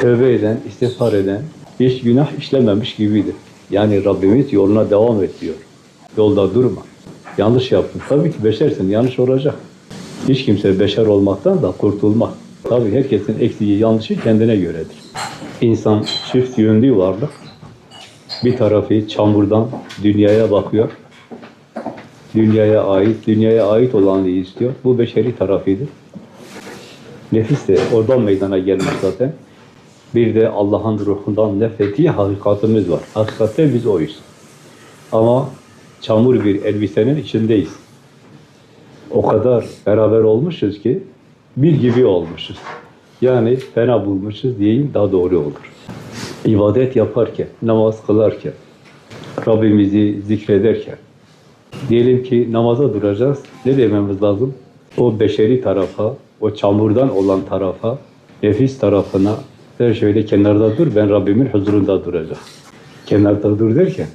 tövbe eden, istiğfar eden, hiç günah işlememiş gibidir. Yani Rabbimiz yoluna devam et diyor. Yolda durma. Yanlış yaptın. Tabii ki beşersin, yanlış olacak. Hiç kimse beşer olmaktan da kurtulmaz. Tabii herkesin eksiği, yanlışı kendine göredir. İnsan çift yönlü varlık. Bir tarafı çamurdan dünyaya bakıyor. Dünyaya ait, dünyaya ait olanı istiyor. Bu beşeri tarafıdır. Nefis de oradan meydana gelmiş zaten. Bir de Allah'ın ruhundan nefrettiği hakikatimiz var. Hakikatte biz oyuz. Ama çamur bir elbisenin içindeyiz. O kadar beraber olmuşuz ki bir gibi olmuşuz. Yani fena bulmuşuz diyeyim daha doğru olur. İbadet yaparken, namaz kılarken, Rabbimizi zikrederken, diyelim ki namaza duracağız. Ne dememiz lazım? O beşeri tarafa, o çamurdan olan tarafa, nefis tarafına sen şöyle kenarda dur, ben Rabbimin huzurunda duracağım. Kenarda dur derken,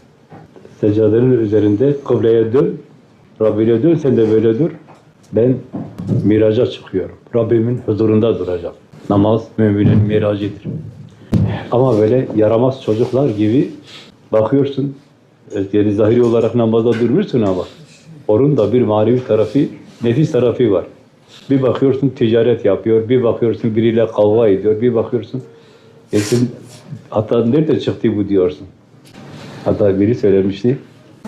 seccadenin üzerinde kıbleye dön, Rabbine dön, sen de böyle dur. Ben miraca çıkıyorum. Rabbimin huzurunda duracağım. Namaz müminin miracıdır. Ama böyle yaramaz çocuklar gibi bakıyorsun, yani zahiri olarak namazda durmuşsun ama onun da bir manevi tarafı, nefis tarafı var. Bir bakıyorsun ticaret yapıyor, bir bakıyorsun biriyle kavga ediyor, bir bakıyorsun sen, hatta nerede çıktı bu diyorsun. Hatta biri söylemişti.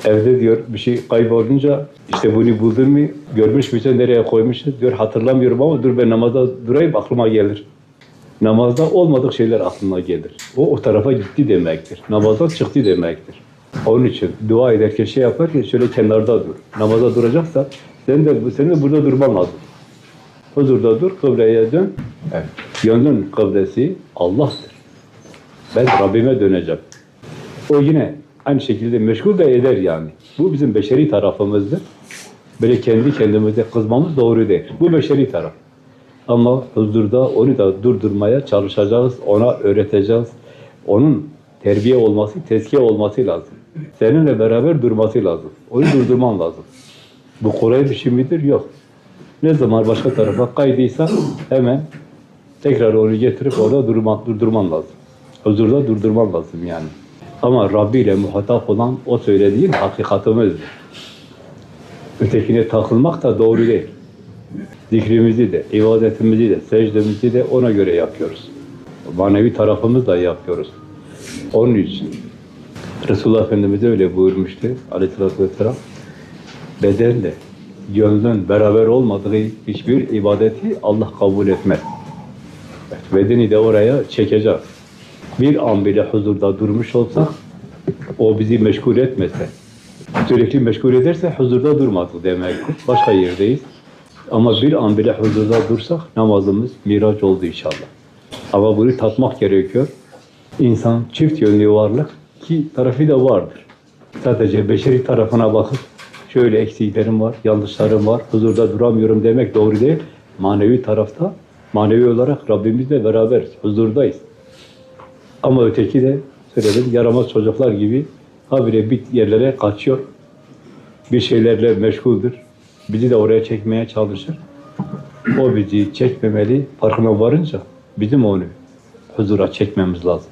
Evde diyor bir şey kaybolunca işte bunu buldun mu görmüş müsün nereye koymuşsun diyor hatırlamıyorum ama dur ben namazda durayım aklıma gelir. Namazda olmadık şeyler aklına gelir. O o tarafa gitti demektir. Namazdan çıktı demektir. Onun için dua ederken şey yaparken şöyle kenarda dur. Namaza duracaksa sen de, senin de burada durman lazım. Huzurda dur, kıbleye dön. Evet. Gönlün kıblesi Allah'tır. Ben Rabbime döneceğim. O yine aynı şekilde meşgul de eder yani. Bu bizim beşeri tarafımızdır. Böyle kendi kendimize kızmamız doğru değil. Bu beşeri taraf. Ama huzurda onu da durdurmaya çalışacağız, ona öğreteceğiz. Onun terbiye olması, tezkiye olması lazım. Seninle beraber durması lazım. Onu durdurman lazım. Bu kolay bir şey midir? Yok. Ne zaman başka tarafa kaydıysa hemen tekrar onu getirip orada durman, durdurman lazım. Huzurda durdurman lazım yani. Ama Rabbi ile muhatap olan o söylediğin hakikatimizdir. Ötekine takılmak da doğru değil. Zikrimizi de, ibadetimizi de, secdemizi de ona göre yapıyoruz. Manevi tarafımız da yapıyoruz. Onun için Resulullah Efendimiz öyle buyurmuştu aleyhissalatü vesselam. Bedenle, gönlün beraber olmadığı hiçbir ibadeti Allah kabul etmez. Bedeni de oraya çekeceğiz. Bir an bile huzurda durmuş olsak, o bizi meşgul etmese, sürekli meşgul ederse huzurda durmadık demektir. Başka yerdeyiz. Ama bir an bile huzurda dursak namazımız miraç oldu inşallah. Ama bunu tatmak gerekiyor. İnsan çift yönlü varlık ki tarafı da vardır. Sadece beşeri tarafına bakıp şöyle eksiklerim var, yanlışlarım var, huzurda duramıyorum demek doğru değil. Manevi tarafta, manevi olarak Rabbimizle beraberiz, huzurdayız. Ama öteki de söyledim yaramaz çocuklar gibi habire bir yerlere kaçıyor. Bir şeylerle meşguldür. Bizi de oraya çekmeye çalışır. O bizi çekmemeli, farkına varınca bizim onu huzura çekmemiz lazım.